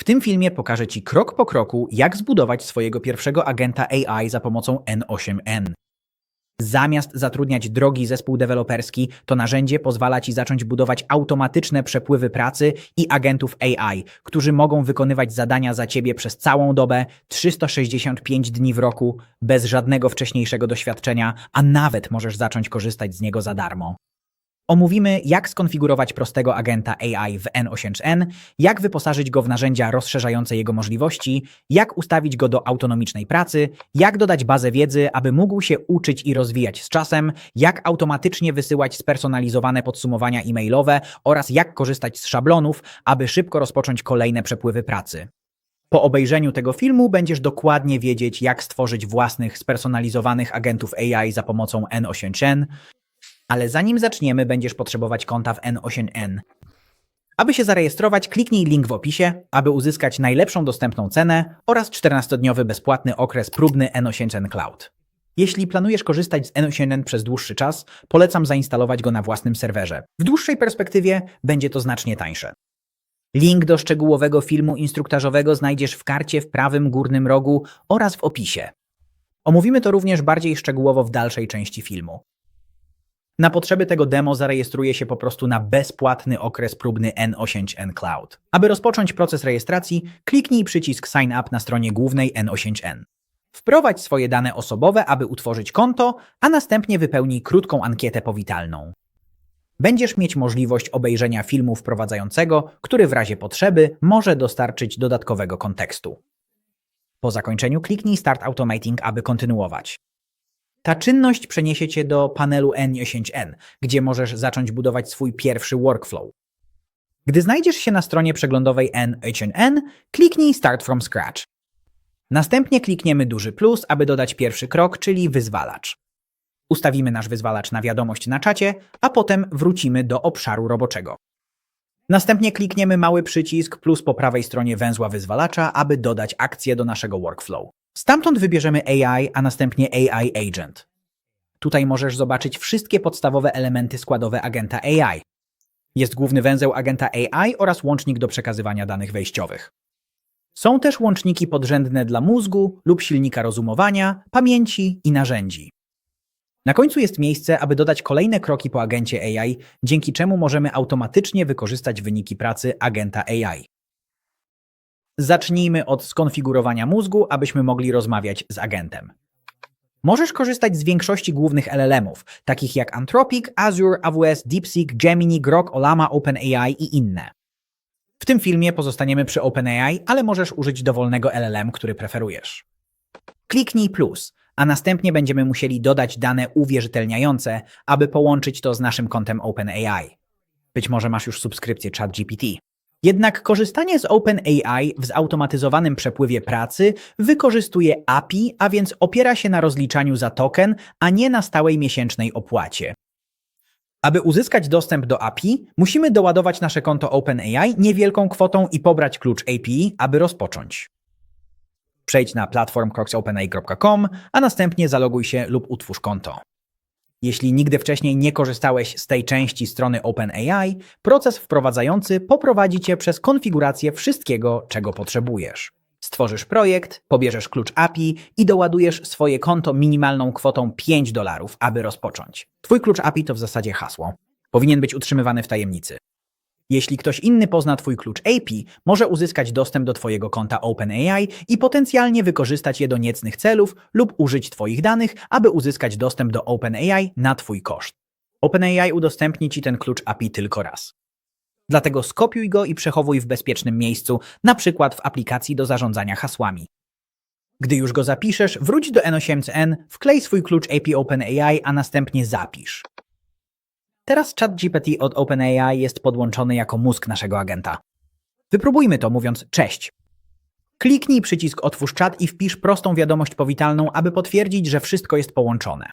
W tym filmie pokażę Ci krok po kroku, jak zbudować swojego pierwszego agenta AI za pomocą N8N. Zamiast zatrudniać drogi zespół deweloperski, to narzędzie pozwala Ci zacząć budować automatyczne przepływy pracy i agentów AI, którzy mogą wykonywać zadania za Ciebie przez całą dobę, 365 dni w roku, bez żadnego wcześniejszego doświadczenia, a nawet możesz zacząć korzystać z niego za darmo. Omówimy, jak skonfigurować prostego agenta AI w N8N, jak wyposażyć go w narzędzia rozszerzające jego możliwości, jak ustawić go do autonomicznej pracy, jak dodać bazę wiedzy, aby mógł się uczyć i rozwijać z czasem, jak automatycznie wysyłać spersonalizowane podsumowania e-mailowe oraz jak korzystać z szablonów, aby szybko rozpocząć kolejne przepływy pracy. Po obejrzeniu tego filmu będziesz dokładnie wiedzieć, jak stworzyć własnych spersonalizowanych agentów AI za pomocą N8N, ale zanim zaczniemy, będziesz potrzebować konta w N8N. Aby się zarejestrować, kliknij link w opisie, aby uzyskać najlepszą dostępną cenę oraz 14-dniowy bezpłatny okres próbny N8N Cloud. Jeśli planujesz korzystać z N8N przez dłuższy czas, polecam zainstalować go na własnym serwerze. W dłuższej perspektywie będzie to znacznie tańsze. Link do szczegółowego filmu instruktażowego znajdziesz w karcie w prawym górnym rogu oraz w opisie. Omówimy to również bardziej szczegółowo w dalszej części filmu. Na potrzeby tego demo zarejestruję się po prostu na bezpłatny okres próbny N8N Cloud. Aby rozpocząć proces rejestracji, kliknij przycisk Sign Up na stronie głównej N8N. Wprowadź swoje dane osobowe, aby utworzyć konto, a następnie wypełnij krótką ankietę powitalną. Będziesz mieć możliwość obejrzenia filmu wprowadzającego, który w razie potrzeby może dostarczyć dodatkowego kontekstu. Po zakończeniu kliknij Start Automating, aby kontynuować. Ta czynność przeniesie cię do panelu N10N, gdzie możesz zacząć budować swój pierwszy workflow. Gdy znajdziesz się na stronie przeglądowej N8N, kliknij Start from Scratch. Następnie klikniemy duży plus, aby dodać pierwszy krok, czyli wyzwalacz. Ustawimy nasz wyzwalacz na wiadomość na czacie, a potem wrócimy do obszaru roboczego. Następnie klikniemy mały przycisk plus po prawej stronie węzła wyzwalacza, aby dodać akcję do naszego workflow. Stamtąd wybierzemy AI, a następnie AI Agent. Tutaj możesz zobaczyć wszystkie podstawowe elementy składowe agenta AI. Jest główny węzeł agenta AI oraz łącznik do przekazywania danych wejściowych. Są też łączniki podrzędne dla mózgu lub silnika rozumowania, pamięci i narzędzi. Na końcu jest miejsce, aby dodać kolejne kroki po agencie AI, dzięki czemu możemy automatycznie wykorzystać wyniki pracy agenta AI. Zacznijmy od skonfigurowania mózgu, abyśmy mogli rozmawiać z agentem. Możesz korzystać z większości głównych LLM-ów, takich jak Anthropic, Azure, AWS, DeepSeek, Gemini, Grok, Olama, OpenAI i inne. W tym filmie pozostaniemy przy OpenAI, ale możesz użyć dowolnego LLM, który preferujesz. Kliknij plus, a następnie będziemy musieli dodać dane uwierzytelniające, aby połączyć to z naszym kontem OpenAI. Być może masz już subskrypcję ChatGPT. Jednak korzystanie z OpenAI w zautomatyzowanym przepływie pracy wykorzystuje API, a więc opiera się na rozliczaniu za token, a nie na stałej miesięcznej opłacie. Aby uzyskać dostęp do API, musimy doładować nasze konto OpenAI niewielką kwotą i pobrać klucz API, aby rozpocząć. Przejdź na platform.openai.com, a następnie zaloguj się lub utwórz konto. Jeśli nigdy wcześniej nie korzystałeś z tej części strony OpenAI, proces wprowadzający poprowadzi Cię przez konfigurację wszystkiego, czego potrzebujesz. Stworzysz projekt, pobierzesz klucz API i doładujesz swoje konto minimalną kwotą 5 dolarów, aby rozpocząć. Twój klucz API to w zasadzie hasło. Powinien być utrzymywany w tajemnicy. Jeśli ktoś inny pozna Twój klucz API, może uzyskać dostęp do Twojego konta OpenAI i potencjalnie wykorzystać je do niecnych celów lub użyć Twoich danych, aby uzyskać dostęp do OpenAI na Twój koszt. OpenAI udostępni Ci ten klucz API tylko raz. Dlatego skopiuj go i przechowuj w bezpiecznym miejscu, na przykład w aplikacji do zarządzania hasłami. Gdy już go zapiszesz, wróć do N8N, wklej swój klucz API OpenAI, a następnie zapisz. Teraz ChatGPT od OpenAI jest podłączony jako mózg naszego agenta. Wypróbujmy to mówiąc cześć. Kliknij przycisk Otwórz czat i wpisz prostą wiadomość powitalną, aby potwierdzić, że wszystko jest połączone.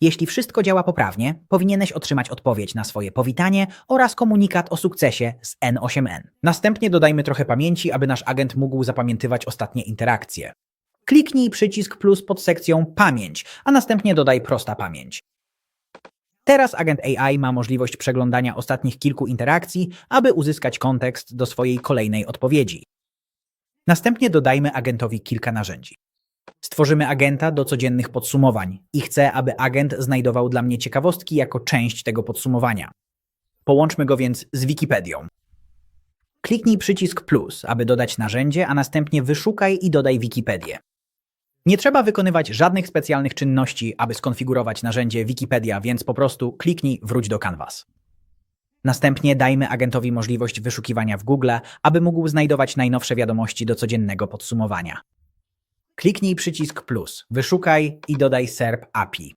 Jeśli wszystko działa poprawnie, powinieneś otrzymać odpowiedź na swoje powitanie oraz komunikat o sukcesie z N8N. Następnie dodajmy trochę pamięci, aby nasz agent mógł zapamiętywać ostatnie interakcje. Kliknij przycisk plus pod sekcją Pamięć, a następnie dodaj prosta pamięć. Teraz agent AI ma możliwość przeglądania ostatnich kilku interakcji, aby uzyskać kontekst do swojej kolejnej odpowiedzi. Następnie dodajmy agentowi kilka narzędzi. Stworzymy agenta do codziennych podsumowań i chcę, aby agent znajdował dla mnie ciekawostki jako część tego podsumowania. Połączmy go więc z Wikipedią. Kliknij przycisk plus, aby dodać narzędzie, a następnie wyszukaj i dodaj Wikipedię. Nie trzeba wykonywać żadnych specjalnych czynności, aby skonfigurować narzędzie Wikipedia, więc po prostu kliknij wróć do Canvas. Następnie dajmy agentowi możliwość wyszukiwania w Google, aby mógł znajdować najnowsze wiadomości do codziennego podsumowania. Kliknij przycisk plus, wyszukaj i dodaj SERP API.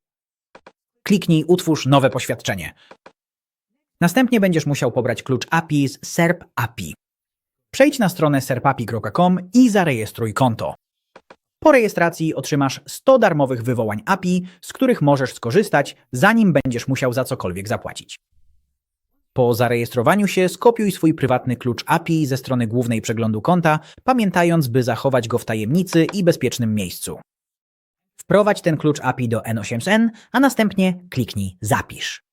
Kliknij utwórz nowe poświadczenie. Następnie będziesz musiał pobrać klucz API z SERP API. Przejdź na stronę serpapi.com i zarejestruj konto. Po rejestracji otrzymasz 100 darmowych wywołań API, z których możesz skorzystać, zanim będziesz musiał za cokolwiek zapłacić. Po zarejestrowaniu się skopiuj swój prywatny klucz API ze strony głównej przeglądu konta, pamiętając, by zachować go w tajemnicy i bezpiecznym miejscu. Wprowadź ten klucz API do N8N, a następnie kliknij Zapisz.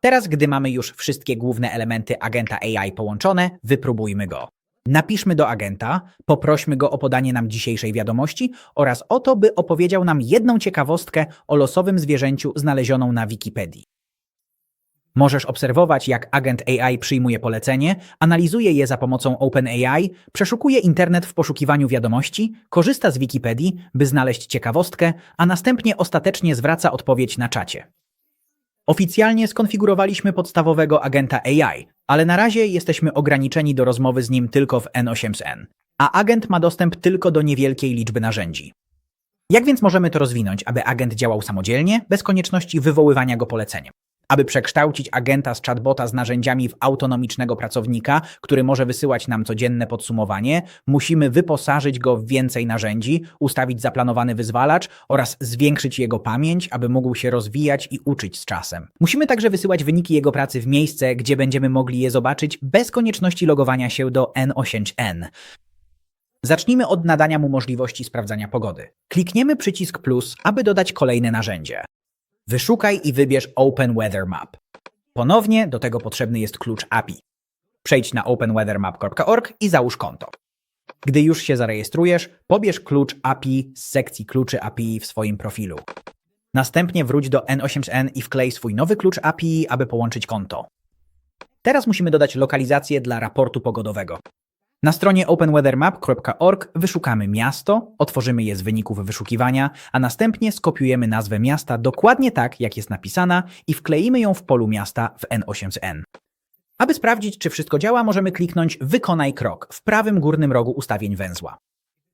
Teraz, gdy mamy już wszystkie główne elementy agenta AI połączone, wypróbujmy go. Napiszmy do agenta, poprośmy go o podanie nam dzisiejszej wiadomości oraz o to, by opowiedział nam jedną ciekawostkę o losowym zwierzęciu znalezioną na Wikipedii. Możesz obserwować, jak agent AI przyjmuje polecenie, analizuje je za pomocą OpenAI, przeszukuje internet w poszukiwaniu wiadomości, korzysta z Wikipedii, by znaleźć ciekawostkę, a następnie ostatecznie zwraca odpowiedź na czacie. Oficjalnie skonfigurowaliśmy podstawowego agenta AI, ale na razie jesteśmy ograniczeni do rozmowy z nim tylko w N8N, a agent ma dostęp tylko do niewielkiej liczby narzędzi. Jak więc możemy to rozwinąć, aby agent działał samodzielnie, bez konieczności wywoływania go poleceniem? Aby przekształcić agenta z chatbota z narzędziami w autonomicznego pracownika, który może wysyłać nam codzienne podsumowanie, musimy wyposażyć go w więcej narzędzi, ustawić zaplanowany wyzwalacz oraz zwiększyć jego pamięć, aby mógł się rozwijać i uczyć z czasem. Musimy także wysyłać wyniki jego pracy w miejsce, gdzie będziemy mogli je zobaczyć bez konieczności logowania się do N8N. Zacznijmy od nadania mu możliwości sprawdzania pogody. Klikniemy przycisk plus, aby dodać kolejne narzędzie. Wyszukaj i wybierz Open Weather Map. Ponownie do tego potrzebny jest klucz API. Przejdź na openweathermap.org i załóż konto. Gdy już się zarejestrujesz, pobierz klucz API z sekcji kluczy API w swoim profilu. Następnie wróć do N8N i wklej swój nowy klucz API, aby połączyć konto. Teraz musimy dodać lokalizację dla raportu pogodowego. Na stronie openweathermap.org wyszukamy miasto, otworzymy je z wyników wyszukiwania, a następnie skopiujemy nazwę miasta dokładnie tak, jak jest napisana i wkleimy ją w polu miasta w N8N. Aby sprawdzić, czy wszystko działa, możemy kliknąć Wykonaj krok w prawym górnym rogu ustawień węzła.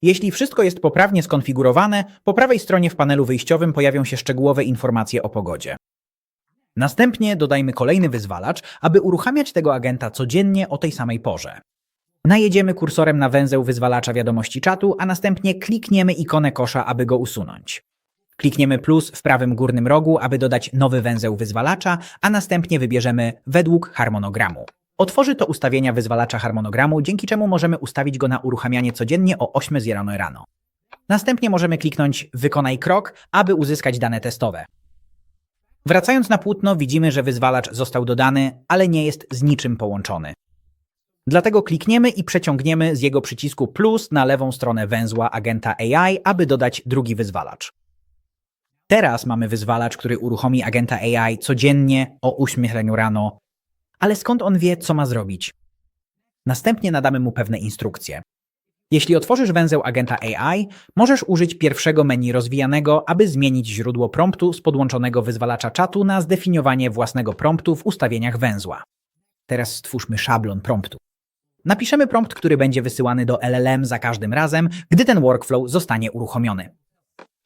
Jeśli wszystko jest poprawnie skonfigurowane, po prawej stronie w panelu wyjściowym pojawią się szczegółowe informacje o pogodzie. Następnie dodajmy kolejny wyzwalacz, aby uruchamiać tego agenta codziennie o tej samej porze. Najedziemy kursorem na węzeł wyzwalacza wiadomości czatu, a następnie klikniemy ikonę kosza, aby go usunąć. Klikniemy plus w prawym górnym rogu, aby dodać nowy węzeł wyzwalacza, a następnie wybierzemy według harmonogramu. Otworzy to ustawienia wyzwalacza harmonogramu, dzięki czemu możemy ustawić go na uruchamianie codziennie o 8 z rano. Następnie możemy kliknąć Wykonaj krok, aby uzyskać dane testowe. Wracając na płótno, widzimy, że wyzwalacz został dodany, ale nie jest z niczym połączony. Dlatego klikniemy i przeciągniemy z jego przycisku plus na lewą stronę węzła agenta AI, aby dodać drugi wyzwalacz. Teraz mamy wyzwalacz, który uruchomi agenta AI codziennie o 8 rano. Ale skąd on wie, co ma zrobić? Następnie nadamy mu pewne instrukcje. Jeśli otworzysz węzeł agenta AI, możesz użyć pierwszego menu rozwijanego, aby zmienić źródło promptu z podłączonego wyzwalacza czatu na zdefiniowanie własnego promptu w ustawieniach węzła. Teraz stwórzmy szablon promptu. Napiszemy prompt, który będzie wysyłany do LLM za każdym razem, gdy ten workflow zostanie uruchomiony.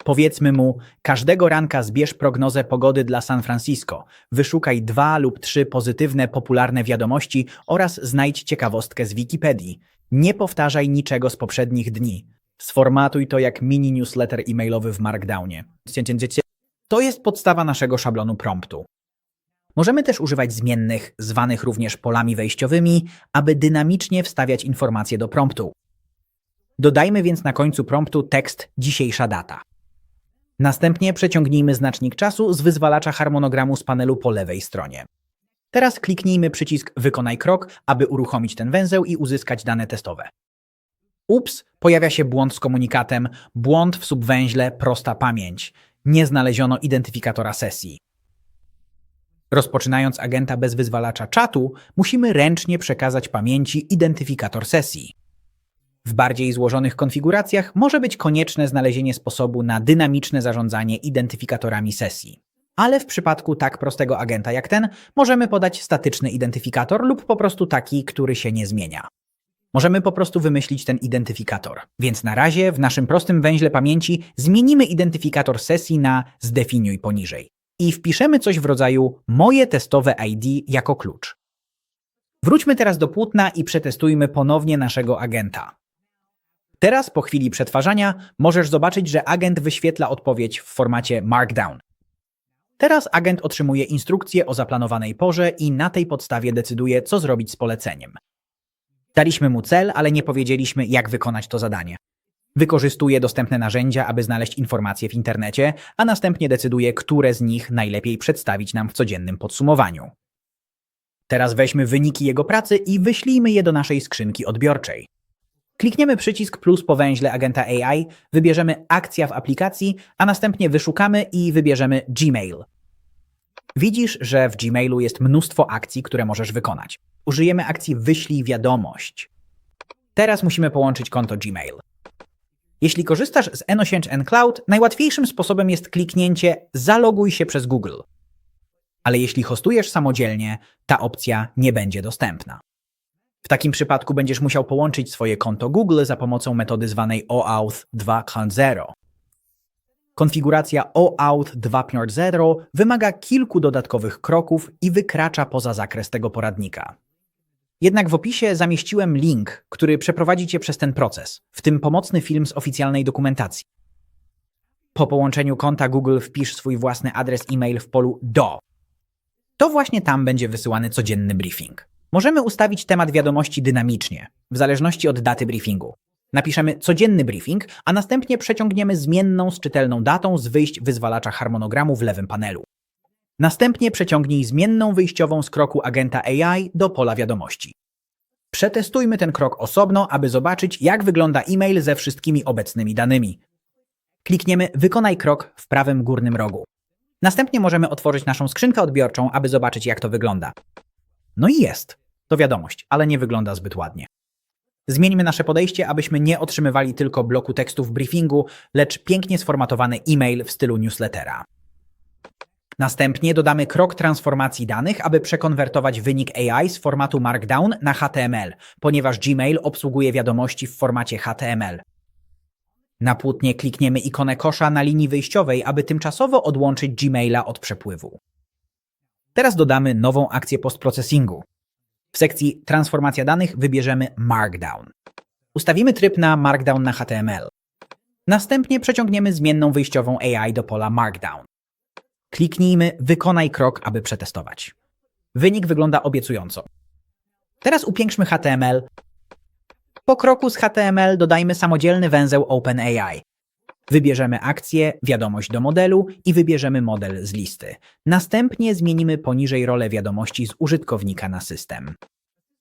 Powiedzmy mu, każdego ranka zbierz prognozę pogody dla San Francisco, wyszukaj dwa lub trzy pozytywne, popularne wiadomości oraz znajdź ciekawostkę z Wikipedii. Nie powtarzaj niczego z poprzednich dni. Sformatuj to jak mini newsletter e-mailowy w Markdownie. To jest podstawa naszego szablonu promptu. Możemy też używać zmiennych, zwanych również polami wejściowymi, aby dynamicznie wstawiać informacje do promptu. Dodajmy więc na końcu promptu tekst dzisiejsza data. Następnie przeciągnijmy znacznik czasu z wyzwalacza harmonogramu z panelu po lewej stronie. Teraz kliknijmy przycisk Wykonaj krok, aby uruchomić ten węzeł i uzyskać dane testowe. Ups, pojawia się błąd z komunikatem, błąd w subwęźle prosta pamięć. Nie znaleziono identyfikatora sesji. Rozpoczynając agenta bez wyzwalacza czatu, musimy ręcznie przekazać pamięci identyfikator sesji. W bardziej złożonych konfiguracjach może być konieczne znalezienie sposobu na dynamiczne zarządzanie identyfikatorami sesji. Ale w przypadku tak prostego agenta jak ten, możemy podać statyczny identyfikator lub po prostu taki, który się nie zmienia. Możemy po prostu wymyślić ten identyfikator. Więc na razie w naszym prostym węźle pamięci zmienimy identyfikator sesji na zdefiniuj poniżej i wpiszemy coś w rodzaju moje testowe ID jako klucz. Wróćmy teraz do płótna i przetestujmy ponownie naszego agenta. Teraz po chwili przetwarzania możesz zobaczyć, że agent wyświetla odpowiedź w formacie Markdown. Teraz agent otrzymuje instrukcję o zaplanowanej porze i na tej podstawie decyduje, co zrobić z poleceniem. Daliśmy mu cel, ale nie powiedzieliśmy, jak wykonać to zadanie. Wykorzystuje dostępne narzędzia, aby znaleźć informacje w internecie, a następnie decyduje, które z nich najlepiej przedstawić nam w codziennym podsumowaniu. Teraz weźmy wyniki jego pracy i wyślijmy je do naszej skrzynki odbiorczej. Klikniemy przycisk plus po węźle agenta AI, wybierzemy akcja w aplikacji, a następnie wyszukamy i wybierzemy Gmail. Widzisz, że w Gmailu jest mnóstwo akcji, które możesz wykonać. Użyjemy akcji wyślij wiadomość. Teraz musimy połączyć konto Gmail. Jeśli korzystasz z N8 N Cloud, najłatwiejszym sposobem jest kliknięcie zaloguj się przez Google. Ale jeśli hostujesz samodzielnie, ta opcja nie będzie dostępna. W takim przypadku będziesz musiał połączyć swoje konto Google za pomocą metody zwanej OAuth 2.0. Konfiguracja OAuth 2.0 wymaga kilku dodatkowych kroków i wykracza poza zakres tego poradnika. Jednak w opisie zamieściłem link, który przeprowadzi Cię przez ten proces, w tym pomocny film z oficjalnej dokumentacji. Po połączeniu konta Google wpisz swój własny adres e-mail w polu do. To właśnie tam będzie wysyłany codzienny briefing. Możemy ustawić temat wiadomości dynamicznie, w zależności od daty briefingu. Napiszemy codzienny briefing, a następnie przeciągniemy zmienną z czytelną datą z wyjść wyzwalacza harmonogramu w lewym panelu. Następnie przeciągnij zmienną wyjściową z kroku agenta AI do pola wiadomości. Przetestujmy ten krok osobno, aby zobaczyć, jak wygląda e-mail ze wszystkimi obecnymi danymi. Klikniemy Wykonaj krok w prawym górnym rogu. Następnie możemy otworzyć naszą skrzynkę odbiorczą, aby zobaczyć, jak to wygląda. No i jest. To wiadomość, ale nie wygląda zbyt ładnie. Zmieńmy nasze podejście, abyśmy nie otrzymywali tylko bloku tekstu w briefingu, lecz pięknie sformatowany e-mail w stylu newslettera. Następnie dodamy krok transformacji danych, aby przekonwertować wynik AI z formatu Markdown na HTML, ponieważ Gmail obsługuje wiadomości w formacie HTML. Na płótnie klikniemy ikonę kosza na linii wyjściowej, aby tymczasowo odłączyć Gmaila od przepływu. Teraz dodamy nową akcję postprocesingu. W sekcji Transformacja danych wybierzemy Markdown. Ustawimy tryb na Markdown na HTML. Następnie przeciągniemy zmienną wyjściową AI do pola Markdown. Kliknijmy Wykonaj krok, aby przetestować. Wynik wygląda obiecująco. Teraz upiększmy HTML. Po kroku z HTML dodajmy samodzielny węzeł OpenAI. Wybierzemy akcję, wiadomość do modelu i wybierzemy model z listy. Następnie zmienimy poniżej rolę wiadomości z użytkownika na system.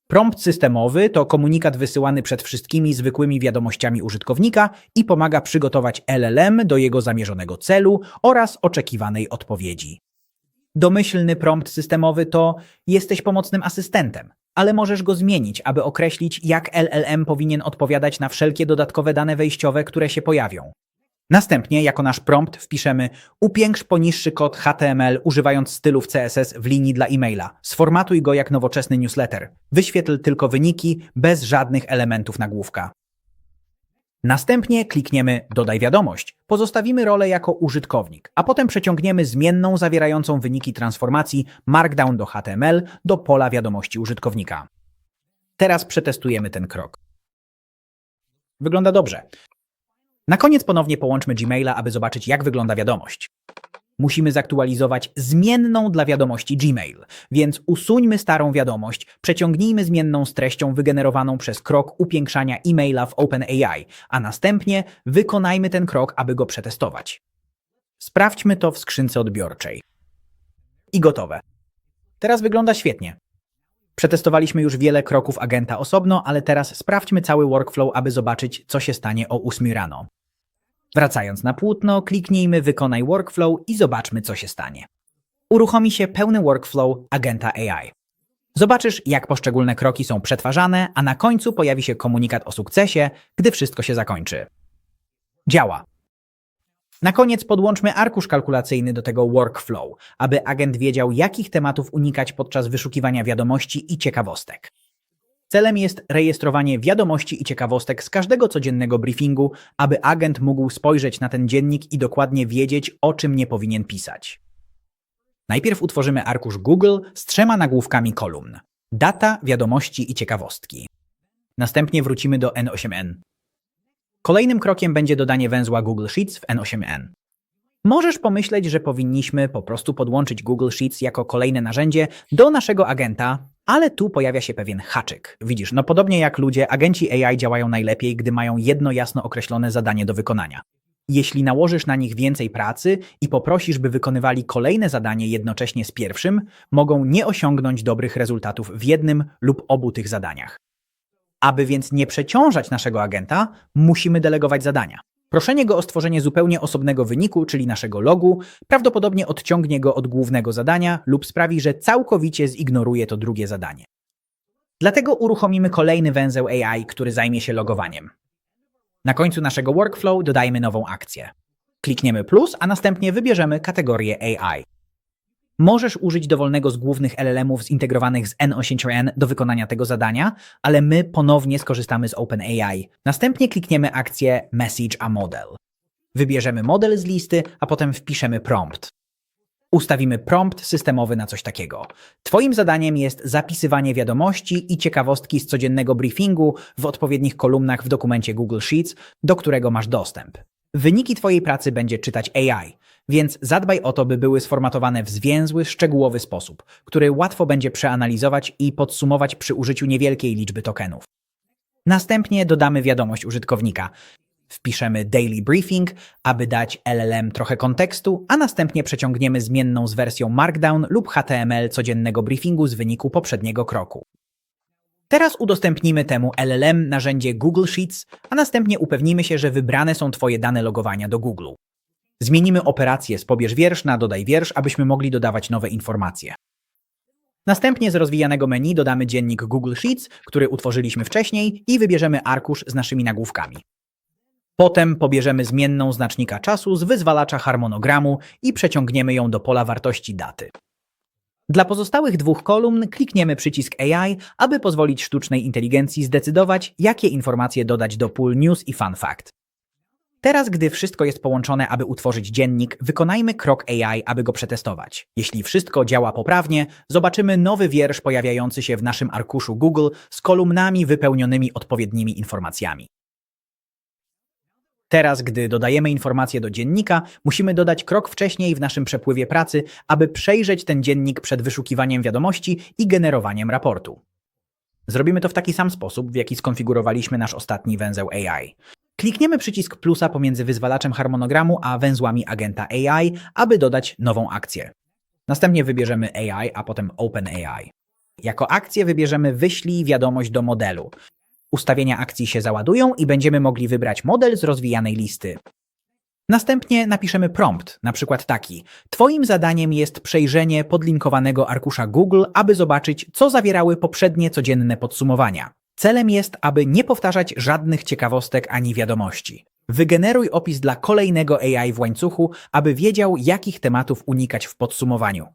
Prompt systemowy to komunikat wysyłany przed wszystkimi zwykłymi wiadomościami użytkownika i pomaga przygotować LLM do jego zamierzonego celu oraz oczekiwanej odpowiedzi. Domyślny prompt systemowy to jesteś pomocnym asystentem, ale możesz go zmienić, aby określić, jak LLM powinien odpowiadać na wszelkie dodatkowe dane wejściowe, które się pojawią. Następnie, jako nasz prompt, wpiszemy upiększ poniższy kod HTML używając stylów CSS w linii dla e-maila. Sformatuj go jak nowoczesny newsletter. Wyświetl tylko wyniki, bez żadnych elementów nagłówka. Następnie klikniemy Dodaj wiadomość. Pozostawimy rolę jako użytkownik, a potem przeciągniemy zmienną zawierającą wyniki transformacji Markdown do HTML do pola wiadomości użytkownika. Teraz przetestujemy ten krok. Wygląda dobrze. Na koniec ponownie połączmy Gmaila, aby zobaczyć, jak wygląda wiadomość. Musimy zaktualizować zmienną dla wiadomości Gmail, więc usuńmy starą wiadomość, przeciągnijmy zmienną z treścią wygenerowaną przez krok upiększania e-maila w OpenAI, a następnie wykonajmy ten krok, aby go przetestować. Sprawdźmy to w skrzynce odbiorczej. I gotowe. Teraz wygląda świetnie. Przetestowaliśmy już wiele kroków agenta osobno, ale teraz sprawdźmy cały workflow, aby zobaczyć, co się stanie o 8 rano. Wracając na płótno, kliknijmy Wykonaj workflow i zobaczmy, co się stanie. Uruchomi się pełny workflow agenta AI. Zobaczysz, jak poszczególne kroki są przetwarzane, a na końcu pojawi się komunikat o sukcesie, gdy wszystko się zakończy. Działa. Na koniec podłączmy arkusz kalkulacyjny do tego workflow, aby agent wiedział, jakich tematów unikać podczas wyszukiwania wiadomości i ciekawostek. Celem jest rejestrowanie wiadomości i ciekawostek z każdego codziennego briefingu, aby agent mógł spojrzeć na ten dziennik i dokładnie wiedzieć, o czym nie powinien pisać. Najpierw utworzymy arkusz Google z trzema nagłówkami kolumn: data, wiadomości i ciekawostki. Następnie wrócimy do N8N. Kolejnym krokiem będzie dodanie węzła Google Sheets w N8N. Możesz pomyśleć, że powinniśmy po prostu podłączyć Google Sheets jako kolejne narzędzie do naszego agenta, ale tu pojawia się pewien haczyk. Widzisz, no podobnie jak ludzie, agenci AI działają najlepiej, gdy mają jedno jasno określone zadanie do wykonania. Jeśli nałożysz na nich więcej pracy i poprosisz, by wykonywali kolejne zadanie jednocześnie z pierwszym, mogą nie osiągnąć dobrych rezultatów w jednym lub obu tych zadaniach. Aby więc nie przeciążać naszego agenta, musimy delegować zadania. Proszenie go o stworzenie zupełnie osobnego wyniku, czyli naszego logu, prawdopodobnie odciągnie go od głównego zadania lub sprawi, że całkowicie zignoruje to drugie zadanie. Dlatego uruchomimy kolejny węzeł AI, który zajmie się logowaniem. Na końcu naszego workflow dodajmy nową akcję. Klikniemy plus, a następnie wybierzemy kategorię AI. Możesz użyć dowolnego z głównych LLM-ów zintegrowanych z N8N do wykonania tego zadania, ale my ponownie skorzystamy z OpenAI. Następnie klikniemy akcję Message a Model. Wybierzemy model z listy, a potem wpiszemy prompt. Ustawimy prompt systemowy na coś takiego. Twoim zadaniem jest zapisywanie wiadomości i ciekawostki z codziennego briefingu w odpowiednich kolumnach w dokumencie Google Sheets, do którego masz dostęp. Wyniki Twojej pracy będzie czytać AI, więc zadbaj o to, by były sformatowane w zwięzły, szczegółowy sposób, który łatwo będzie przeanalizować i podsumować przy użyciu niewielkiej liczby tokenów. Następnie dodamy wiadomość użytkownika. Wpiszemy daily briefing, aby dać LLM trochę kontekstu, a następnie przeciągniemy zmienną z wersją Markdown lub HTML codziennego briefingu z wyniku poprzedniego kroku. Teraz udostępnimy temu LLM narzędzie Google Sheets, a następnie upewnimy się, że wybrane są Twoje dane logowania do Google. Zmienimy operację z pobierz wiersz na dodaj wiersz, abyśmy mogli dodawać nowe informacje. Następnie z rozwijanego menu dodamy dziennik Google Sheets, który utworzyliśmy wcześniej i wybierzemy arkusz z naszymi nagłówkami. Potem pobierzemy zmienną znacznika czasu z wyzwalacza harmonogramu i przeciągniemy ją do pola wartości daty. Dla pozostałych dwóch kolumn klikniemy przycisk AI, aby pozwolić sztucznej inteligencji zdecydować, jakie informacje dodać do pól News i Fun Fact. Teraz, gdy wszystko jest połączone, aby utworzyć dziennik, wykonajmy krok AI, aby go przetestować. Jeśli wszystko działa poprawnie, zobaczymy nowy wiersz pojawiający się w naszym arkuszu Google z kolumnami wypełnionymi odpowiednimi informacjami. Teraz, gdy dodajemy informacje do dziennika, musimy dodać krok wcześniej w naszym przepływie pracy, aby przejrzeć ten dziennik przed wyszukiwaniem wiadomości i generowaniem raportu. Zrobimy to w taki sam sposób, w jaki skonfigurowaliśmy nasz ostatni węzeł AI. Klikniemy przycisk plusa pomiędzy wyzwalaczem harmonogramu a węzłami agenta AI, aby dodać nową akcję. Następnie wybierzemy AI, a potem OpenAI. Jako akcję wybierzemy wyślij wiadomość do modelu. Ustawienia akcji się załadują i będziemy mogli wybrać model z rozwijanej listy. Następnie napiszemy prompt, na przykład taki. Twoim zadaniem jest przejrzenie podlinkowanego arkusza Google, aby zobaczyć, co zawierały poprzednie codzienne podsumowania. Celem jest, aby nie powtarzać żadnych ciekawostek ani wiadomości. Wygeneruj opis dla kolejnego AI w łańcuchu, aby wiedział, jakich tematów unikać w podsumowaniu.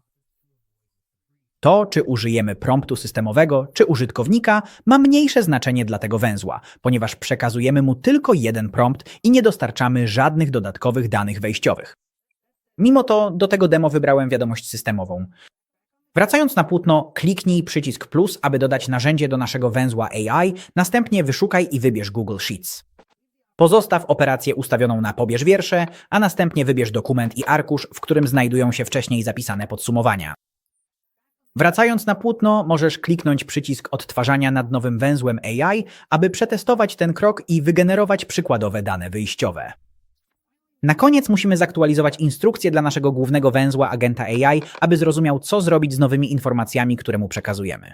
To, czy użyjemy promptu systemowego, czy użytkownika, ma mniejsze znaczenie dla tego węzła, ponieważ przekazujemy mu tylko jeden prompt i nie dostarczamy żadnych dodatkowych danych wejściowych. Mimo to do tego demo wybrałem wiadomość systemową. Wracając na płótno, kliknij przycisk plus, aby dodać narzędzie do naszego węzła AI, następnie wyszukaj i wybierz Google Sheets. Pozostaw operację ustawioną na pobierz wiersze, a następnie wybierz dokument i arkusz, w którym znajdują się wcześniej zapisane podsumowania. Wracając na płótno, możesz kliknąć przycisk odtwarzania nad nowym węzłem AI, aby przetestować ten krok i wygenerować przykładowe dane wyjściowe. Na koniec musimy zaktualizować instrukcję dla naszego głównego węzła agenta AI, aby zrozumiał, co zrobić z nowymi informacjami, które mu przekazujemy.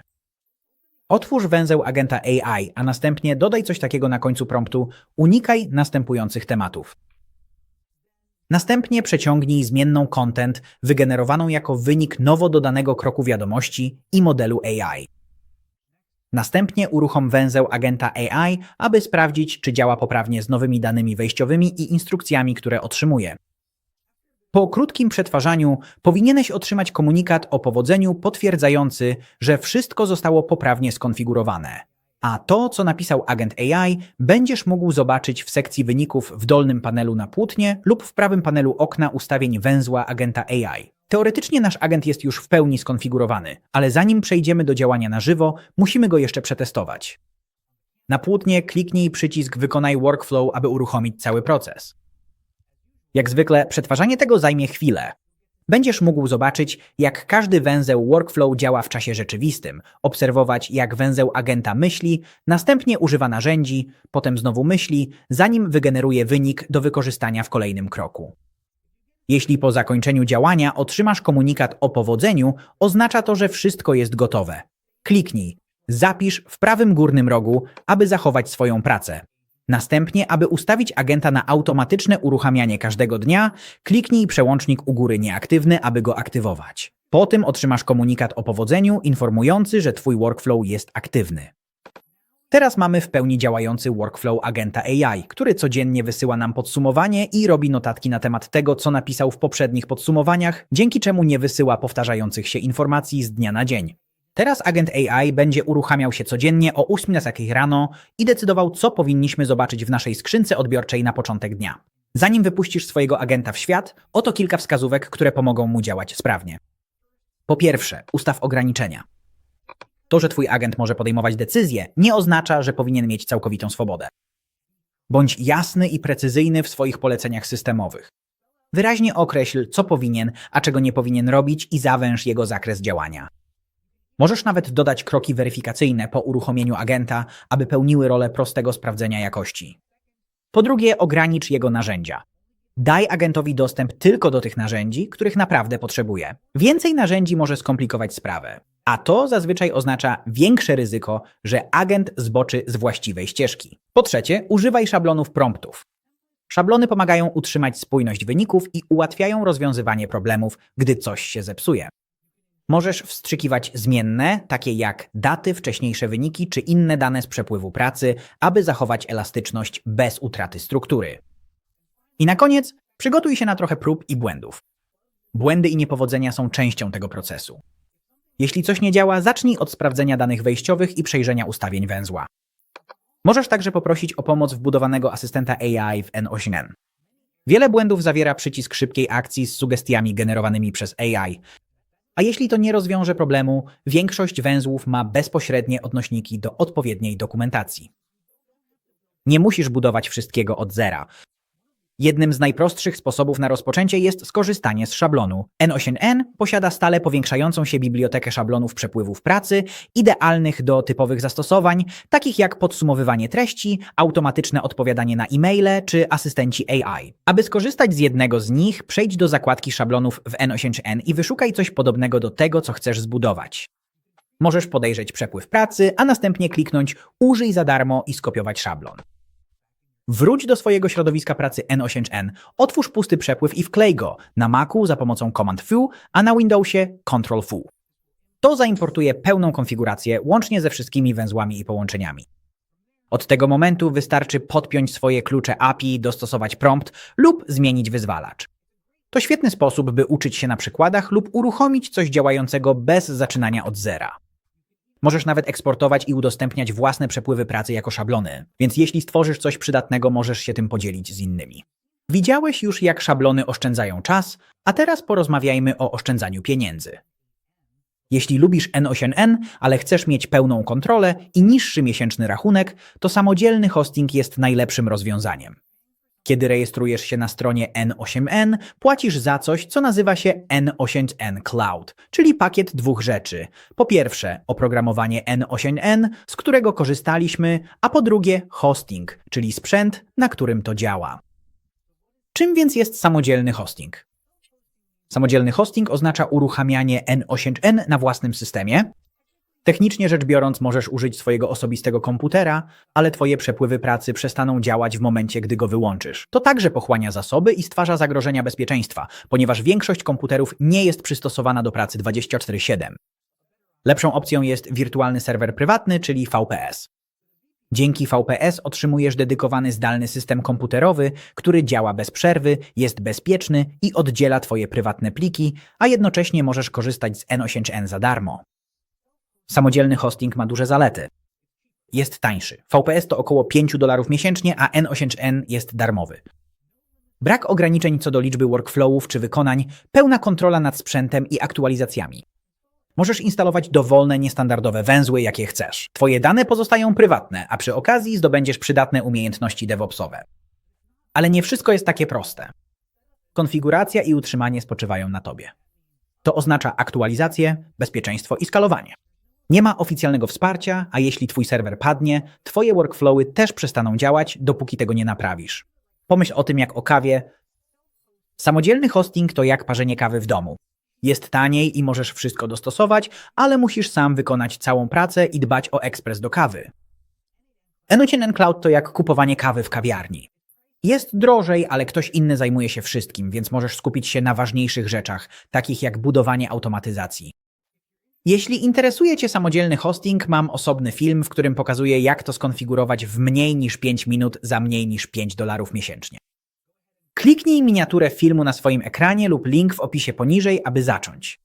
Otwórz węzeł agenta AI, a następnie dodaj coś takiego na końcu promptu unikaj następujących tematów. Następnie przeciągnij zmienną content wygenerowaną jako wynik nowo dodanego kroku wiadomości i modelu AI. Następnie uruchom węzeł agenta AI, aby sprawdzić, czy działa poprawnie z nowymi danymi wejściowymi i instrukcjami, które otrzymuje. Po krótkim przetwarzaniu powinieneś otrzymać komunikat o powodzeniu potwierdzający, że wszystko zostało poprawnie skonfigurowane. A to, co napisał agent AI, będziesz mógł zobaczyć w sekcji wyników w dolnym panelu na płótnie lub w prawym panelu okna ustawień węzła agenta AI. Teoretycznie nasz agent jest już w pełni skonfigurowany, ale zanim przejdziemy do działania na żywo, musimy go jeszcze przetestować. Na płótnie kliknij przycisk Wykonaj workflow, aby uruchomić cały proces. Jak zwykle, przetwarzanie tego zajmie chwilę. Będziesz mógł zobaczyć, jak każdy węzeł workflow działa w czasie rzeczywistym, obserwować, jak węzeł agenta myśli, następnie używa narzędzi, potem znowu myśli, zanim wygeneruje wynik do wykorzystania w kolejnym kroku. Jeśli po zakończeniu działania otrzymasz komunikat o powodzeniu, oznacza to, że wszystko jest gotowe. Kliknij Zapisz w prawym górnym rogu, aby zachować swoją pracę. Następnie, aby ustawić agenta na automatyczne uruchamianie każdego dnia, kliknij przełącznik u góry nieaktywny, aby go aktywować. Po tym otrzymasz komunikat o powodzeniu informujący, że Twój workflow jest aktywny. Teraz mamy w pełni działający workflow agenta AI, który codziennie wysyła nam podsumowanie i robi notatki na temat tego, co napisał w poprzednich podsumowaniach, dzięki czemu nie wysyła powtarzających się informacji z dnia na dzień. Teraz agent AI będzie uruchamiał się codziennie o 8 na takiej rano i decydował, co powinniśmy zobaczyć w naszej skrzynce odbiorczej na początek dnia. Zanim wypuścisz swojego agenta w świat, oto kilka wskazówek, które pomogą mu działać sprawnie. Po pierwsze, ustaw ograniczenia. To, że Twój agent może podejmować decyzje, nie oznacza, że powinien mieć całkowitą swobodę. Bądź jasny i precyzyjny w swoich poleceniach systemowych. Wyraźnie określ, co powinien, a czego nie powinien robić i zawęż jego zakres działania. Możesz nawet dodać kroki weryfikacyjne po uruchomieniu agenta, aby pełniły rolę prostego sprawdzenia jakości. Po drugie, ogranicz jego narzędzia. Daj agentowi dostęp tylko do tych narzędzi, których naprawdę potrzebuje. Więcej narzędzi może skomplikować sprawę, a to zazwyczaj oznacza większe ryzyko, że agent zboczy z właściwej ścieżki. Po trzecie, używaj szablonów promptów. Szablony pomagają utrzymać spójność wyników i ułatwiają rozwiązywanie problemów, gdy coś się zepsuje. Możesz wstrzykiwać zmienne, takie jak daty, wcześniejsze wyniki czy inne dane z przepływu pracy, aby zachować elastyczność bez utraty struktury. I na koniec przygotuj się na trochę prób i błędów. Błędy i niepowodzenia są częścią tego procesu. Jeśli coś nie działa, zacznij od sprawdzenia danych wejściowych i przejrzenia ustawień węzła. Możesz także poprosić o pomoc wbudowanego asystenta AI w N8N. Wiele błędów zawiera przycisk szybkiej akcji z sugestiami generowanymi przez AI, a jeśli to nie rozwiąże problemu, większość węzłów ma bezpośrednie odnośniki do odpowiedniej dokumentacji. Nie musisz budować wszystkiego od zera. Jednym z najprostszych sposobów na rozpoczęcie jest skorzystanie z szablonu. N8N posiada stale powiększającą się bibliotekę szablonów przepływów pracy, idealnych do typowych zastosowań, takich jak podsumowywanie treści, automatyczne odpowiadanie na e-maile czy asystenci AI. Aby skorzystać z jednego z nich, przejdź do zakładki szablonów w N8N i wyszukaj coś podobnego do tego, co chcesz zbudować. Możesz podejrzeć przepływ pracy, a następnie kliknąć Użyj za darmo i skopiować szablon. Wróć do swojego środowiska pracy N8N, otwórz pusty przepływ i wklej go na Macu za pomocą Command Fu, a na Windowsie Ctrl Fu. To zaimportuje pełną konfigurację łącznie ze wszystkimi węzłami i połączeniami. Od tego momentu wystarczy podpiąć swoje klucze API, dostosować prompt lub zmienić wyzwalacz. To świetny sposób, by uczyć się na przykładach lub uruchomić coś działającego bez zaczynania od zera. Możesz nawet eksportować i udostępniać własne przepływy pracy jako szablony, więc jeśli stworzysz coś przydatnego, możesz się tym podzielić z innymi. Widziałeś już, jak szablony oszczędzają czas, a teraz porozmawiajmy o oszczędzaniu pieniędzy. Jeśli lubisz N8N, ale chcesz mieć pełną kontrolę i niższy miesięczny rachunek, to samodzielny hosting jest najlepszym rozwiązaniem. Kiedy rejestrujesz się na stronie N8N, płacisz za coś, co nazywa się N8N Cloud, czyli pakiet dwóch rzeczy. Po pierwsze, oprogramowanie N8N, z którego korzystaliśmy, a po drugie, hosting, czyli sprzęt, na którym to działa. Czym więc jest samodzielny hosting? Samodzielny hosting oznacza uruchamianie N8N na własnym systemie, Technicznie rzecz biorąc, możesz użyć swojego osobistego komputera, ale twoje przepływy pracy przestaną działać w momencie, gdy go wyłączysz. To także pochłania zasoby i stwarza zagrożenia bezpieczeństwa, ponieważ większość komputerów nie jest przystosowana do pracy 24/7. Lepszą opcją jest wirtualny serwer prywatny, czyli VPS. Dzięki VPS otrzymujesz dedykowany zdalny system komputerowy, który działa bez przerwy, jest bezpieczny i oddziela Twoje prywatne pliki, a jednocześnie możesz korzystać z N8N za darmo. Samodzielny hosting ma duże zalety. Jest tańszy. VPS to około 5 dolarów miesięcznie, a N8N jest darmowy. Brak ograniczeń co do liczby workflowów czy wykonań, pełna kontrola nad sprzętem i aktualizacjami. Możesz instalować dowolne, niestandardowe węzły, jakie chcesz. Twoje dane pozostają prywatne, a przy okazji zdobędziesz przydatne umiejętności DevOpsowe. Ale nie wszystko jest takie proste. Konfiguracja i utrzymanie spoczywają na tobie. To oznacza aktualizację, bezpieczeństwo i skalowanie. Nie ma oficjalnego wsparcia, a jeśli twój serwer padnie, twoje workflowy też przestaną działać, dopóki tego nie naprawisz. Pomyśl o tym jak o kawie. Samodzielny hosting to jak parzenie kawy w domu. Jest taniej i możesz wszystko dostosować, ale musisz sam wykonać całą pracę i dbać o ekspres do kawy. N8N Cloud to jak kupowanie kawy w kawiarni. Jest drożej, ale ktoś inny zajmuje się wszystkim, więc możesz skupić się na ważniejszych rzeczach, takich jak budowanie automatyzacji. Jeśli interesuje Cię samodzielny hosting, mam osobny film, w którym pokazuję, jak to skonfigurować w mniej niż 5 minut za mniej niż 5 dolarów miesięcznie. Kliknij miniaturę filmu na swoim ekranie lub link w opisie poniżej, aby zacząć.